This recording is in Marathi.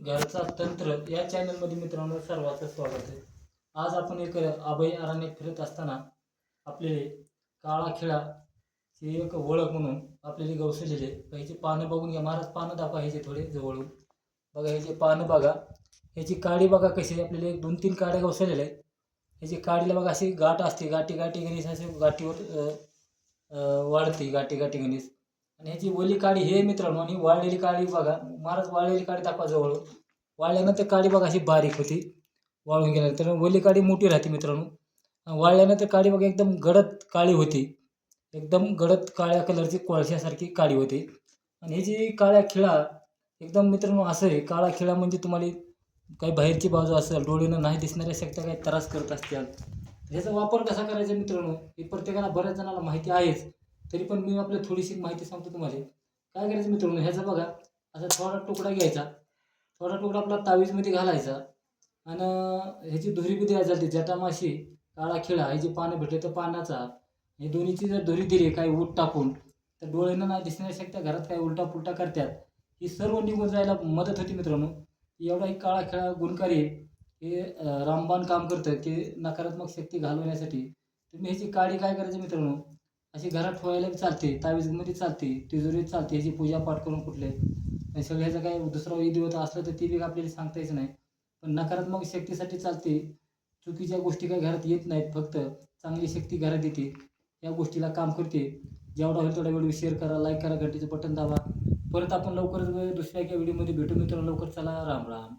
घरचा तंत्र या चॅनलमध्ये मित्रांनो सर्वांचं स्वागत आहे. आज आपण एक अभय अरण्यात फिरत असताना आपले काळा खेळाची एक ओळख म्हणून आपल्याला गवसलेले ह्याची पानं बघून घ्या. महाराज पानं दाखवा ह्याचे थोडे जवळून. बघा ह्याचे पानं बघा ह्याची काडी बघा कशी आहे. आपल्याला एक दोन तीन काड्या गवसलेल्या आहेत. ह्याची काडीला बघा अशी गाठ असते. गाठी गाठी गणेश असे गाठीवर वाढते. गाठी गाठी गणेश. आणि ह्याची ओली काडी हे मित्रांनो आणि वाळलेली काडी बघा. महाराज वाळलेली काडी दाखवा जवळ. वाळल्यानंतर काडी बघा अशी बारीक होती. वाळून गेल्यानंतर ओली काडी मोठी राहते मित्रांनो. वाळल्यानंतर काडी बघा एकदम गडद काळी होती. एकदम गडद काळ्या कलरची कोळशासारखी काळी होती. आणि ही जी काळ्या खिळा एकदम मित्रांनो असं आहे. काळा खिळा म्हणजे तुम्हाला काही बाहेरची बाजू असेल डोळ्यानं नाही दिसणाऱ्या शक्यता काही त्रास करत असतील. ह्याचा वापर कसा करायचा मित्रांनो? हे प्रत्येकाला बऱ्याच जणांना माहिती आहेच. तरी पण मी आपल्या थोडीशी माहिती सांगतो तुम्हाला. काय करायचं मित्रांनो ह्याचा बघा असा थोडा तुकडा घ्यायचा. थोडा तुकडा आपला तावीजमध्ये घालायचा. आणि ह्याची धुरी बी द्यायची चालते जटामाशी काळा खिळा ह्याची पानं भेटले तर पानाचा हे दोन्हीची जर धुरी दिली काही ऊट टाकून तर डोळ्यांना नाही दिसण्या शक्त्या घरात काही उलटा पुलटा करतात. ही सर्व निघून जायला मदत होती मित्रांनो. एवढा एक काळा खेळा गुणकारी हे रामबाण काम करतं की नकारात्मक शक्ती घालवण्यासाठी. तुम्ही ह्याची काळी काय करायची मित्रांनो? अशी घरात ठेवायला चालते तावीजमध्ये चालते तिजोरीत चालते याची पूजा पाठ करून कुठले. सगळ्याचं सगळं ह्याचं काही दुसरा विधिवत असलं तर ती बी आपल्याला सांगता येत नाही. पण नकारात्मक शक्तीसाठी चालते. चुकीच्या गोष्टी काही घरात येत नाहीत फक्त चांगली शक्ती घरात येते. या गोष्टीला काम करते. जेवढा होईल तेवढा व्हिडिओ शेअर करा लाईक करा घंटीचं बटन दाबा. परत आपण लवकरच दुसऱ्या एका व्हिडिओमध्ये भेटू मित्रांनो. लवकर चला राम राम.